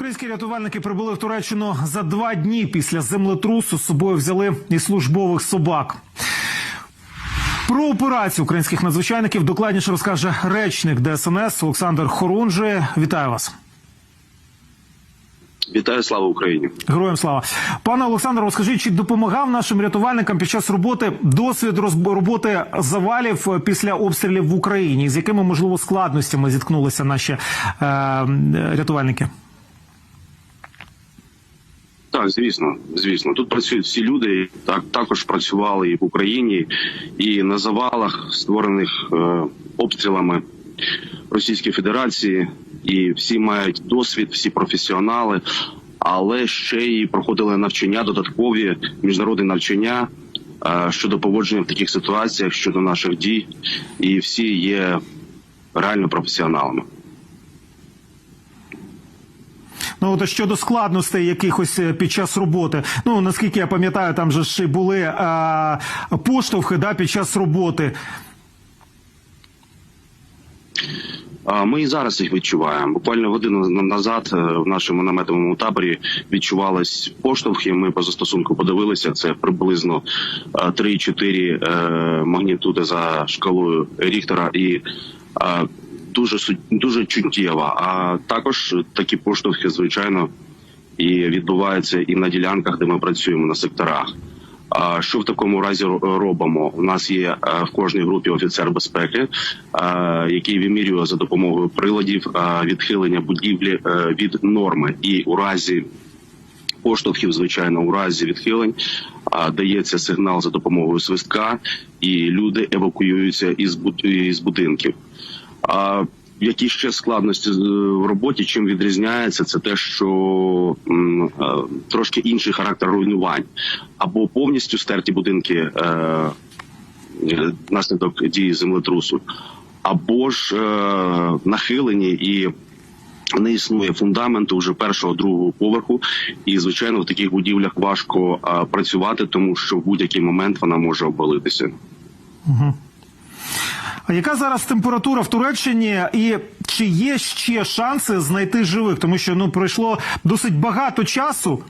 Українські рятувальники прибули в Туреччину за два дні після землетрусу. З собою взяли і службових собак. Про операцію українських надзвичайників докладніше розкаже речник ДСНС Олександр Хорунжий. Вітаю вас. Вітаю, слава Україні. Героям слава пане Олександре, розкажіть, чи допомагав нашим рятувальникам під час роботи досвід роботи завалів після обстрілів в Україні? З якими можливо складностями зіткнулися наші е, рятувальники? Так, звісно, звісно. Тут працюють всі люди. Так також працювали і в Україні, і на завалах, створених е, обстрілами Російської Федерації. І всі мають досвід, всі професіонали, але ще й проходили навчання, додаткові міжнародні навчання е, щодо поводження в таких ситуаціях, щодо наших дій, і всі є реально професіоналами. Ну от щодо складностей якихось е, під час роботи. Ну наскільки я пам'ятаю, там же ж були е, поштовхи да, під час роботи. Ми і зараз їх відчуваємо. Буквально годину назад е, в нашому наметовому таборі відчувались поштовхи. Ми по застосунку подивилися. Це приблизно е, 3-4 е, магнітуди за шкалою Ріхтера і дуже дуже чуттєва. А також такі поштовхи, звичайно, і відбуваються і на ділянках, де ми працюємо на секторах. А що в такому разі робимо? У нас є е, в кожній групі офіцер безпеки, е, який вимірює за допомогою приладів е, відхилення будівлі від норми, і у разі поштовхів, звичайно, у разі відхилень дається сигнал за допомогою свистка, і люди евакуюються із будинків. А які ще складності в роботі? Чим відрізняється? Це те, що е, трошки інший характер руйнувань, або повністю стерті будинки е, е, внаслідок дії землетрусу, або ж е, нахилені і не існує фундаменту вже першого другого поверху, і звичайно в таких будівлях важко а, працювати, тому що в будь-який момент вона може обвалитися. А яка зараз температура в Туреччині, і чи є ще шанси знайти живих? Тому що ну пройшло досить багато часу.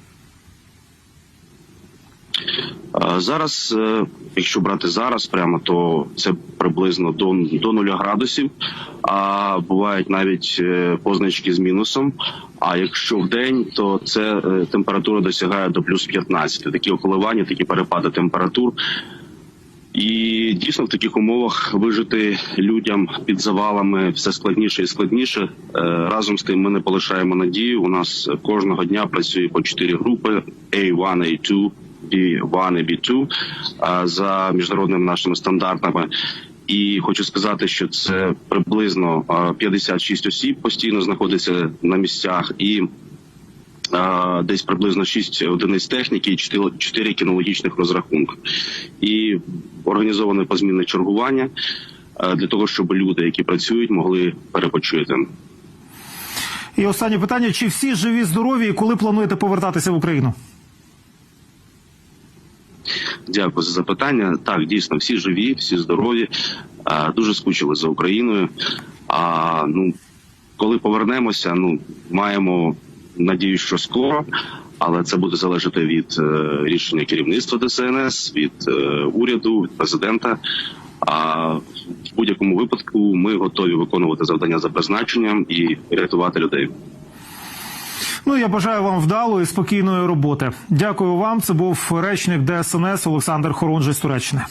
Зараз, е, якщо брати зараз, прямо то це приблизно до, до 0 градусів. А бувають навіть е, позначки з мінусом. А якщо в день, то це е, температура досягає до плюс 15. Такі коливання, такі перепади температур. І дійсно в таких умовах вижити людям під завалами все складніше і складніше. Е, Разом з тим ми не полишаємо надію. У нас кожного дня працює по чотири групи: A1, A2, B1 і B2 за міжнародними нашими стандартами. І хочу сказати, що це приблизно а, 56 осіб постійно знаходиться на місцях і. Десь приблизно 6 одиниць техніки і 4, 4 кінологічних розрахунки. І організоване позмінне чергування для того, щоб люди, які працюють, могли перепочити. І останнє питання: чи всі живі, здорові, і коли плануєте повертатися в Україну? Дякую за запитання. Так, дійсно, всі живі, всі здорові, дуже скучили за Україною. А ну, коли повернемося, ну маємо надію, що скоро, але це буде залежати від е, рішення керівництва ДСНС, від е, уряду, від президента. А в будь-якому випадку ми готові виконувати завдання за призначенням і рятувати людей. Ну я бажаю вам вдалої спокійної роботи. Дякую вам. Це був речник ДСНС Олександр Хорунжий з Туреччини.